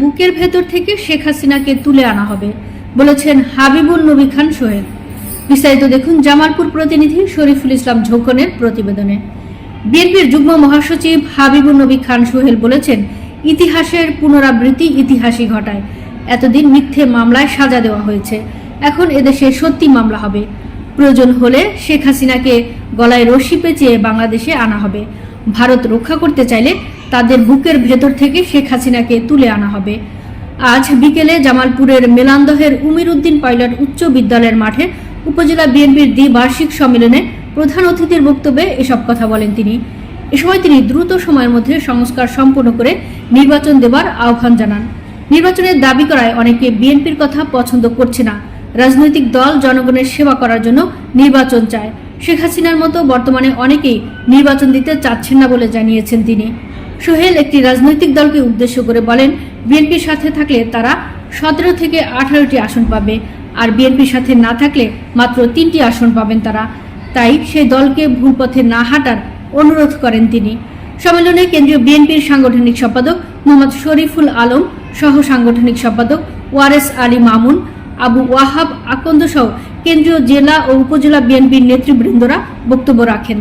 বুকের ভেতর থেকে শেখ হাসিনাকে তুলে আনা হবে, বলেছেন হাবিবুল নবী খান সোহেল। বিস্তারিত দেখুন জামালপুর প্রতিনিধি শরীফুল ইসলাম ঝোকনের প্রতিবেদনে। বিএনপির যুগ্ম মহাসচিব হাবিবুল নবী খান সোহেল বলেছেন, ইতিহাসের পুনরাবৃত্তি ইতিহাসই ঘটায়। এতদিন মিথ্যে মামলায় সাজা দেওয়া হয়েছে। এখন এদেশে সত্যি মামলা হবে। প্রয়োজন হলে শেখ হাসিনাকে গলায় রশি পেঁচিয়ে বাংলাদেশে আনা হবে। ভারত রক্ষা করতে চাইলে তাদের বুকের ভেতর থেকে শেখ হাসিনাকে তুলে আনা হবে। আজ বিকেলে জামালপুরের মেলান্দহের উমির উদ্দিন পাইলট উচ্চ বিদ্যালয়ের মাঠে উপজেলা বিএনপির দ্বিবার্ষিক সম্মেলনে প্রধান অতিথির বক্তব্যে এসব কথা বলেন তিনি। এ সময় তিনি দ্রুত সময়ের মধ্যে সংস্কার সম্পূর্ণ করে নির্বাচন দেবার আহ্বান জানান। নির্বাচনের দাবি করায় অনেকে বিএনপির কথা পছন্দ করছে না। রাজনৈতিক দল জনগণের সেবা করার জন্য নির্বাচন চায়। শেখ হাসিনার মতো বর্তমানে অনেকেই নির্বাচন দিতে চাচ্ছেন না বলে জানিয়েছেন তিনি। সোহেল একটি রাজনৈতিক দলকে উদ্দেশ্য করে বলেন, বিএনপির সাথে থাকলে তারা সতেরো থেকে আঠারোটি আসন পাবে আর বিএনপির সাথে না থাকলে মাত্র তিনটি আসন পাবেন তারা। তাই সেই দলকে ভুল পথে না হাঁটার অনুরোধ করেন তিনি। সম্মেলনে কেন্দ্রীয় বিএনপির সাংগঠনিক সম্পাদক মোহাম্মদ শরীফুল আলম, সহ সাংগঠনিক সম্পাদক ওয়ারেস আলী মামুন, আবু ওয়াহাব আকন্দ সহ কেন্দ্রীয় জেলা ও উপজেলা বিএনপির নেতৃবৃন্দরা বক্তব্য রাখেন।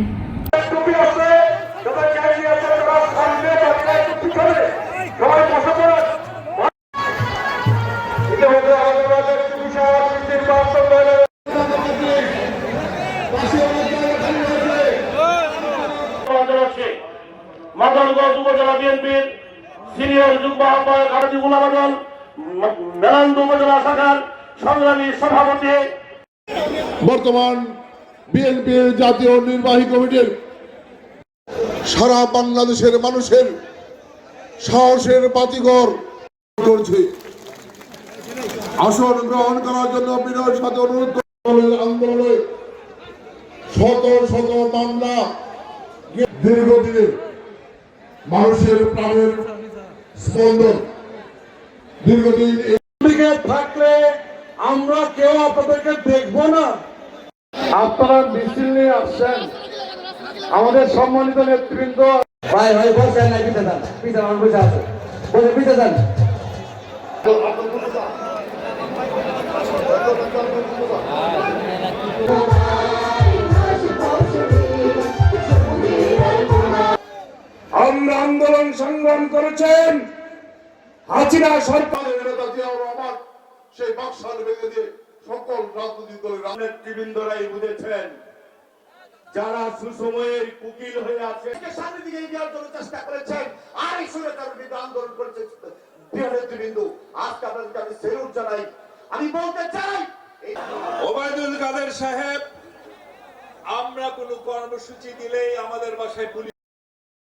বর্তমান বিএনপির জাতীয় নির্বাহী কমিটির সারা বাংলাদেশের মানুষের সাহসের বাতিঘর করছে আসন গ্রহণ করার জন্য বিনয়ের সাথে অনুরোধ। আন্দোলনে শত শত মামলা দীর্ঘদিনের মানুষের প্রাণের স্পন্দন। দীর্ঘদিন থাকলে আমরা কেউ আপনাদেরকে দেখব না। আপনারা মিছিল নিয়ে আসছেন। আমাদের সম্মানিত নেতৃবৃন্দ ভাই ভাই বসেন না পিছে যান পিছে আমার বুঝে আছে। বসে পিছে যান। সংগ্রাম করেছেন হাসিনা সরকার। সেই বাকশাল ভেঙে দিয়ে সকল রাজনৈতিক দলের নেতৃবৃন্দরাই বুঝেছেন যারা সুসময়ের কুকিল হয়ে আছে সামনের দিকে এগিয়ে চেষ্টা করেছেন। আর এই সুরের বিরুদ্ধে আন্দোলন করেছে নেতৃবৃন্দ আজকে আপনাদেরকে আমি সেলুট জানাই। আমি বলতে চাই ওবায়দুল কাদের সাহেব আমরা কোনো কর্মসূচি দিলেই আমাদের বাসায় পুলিশ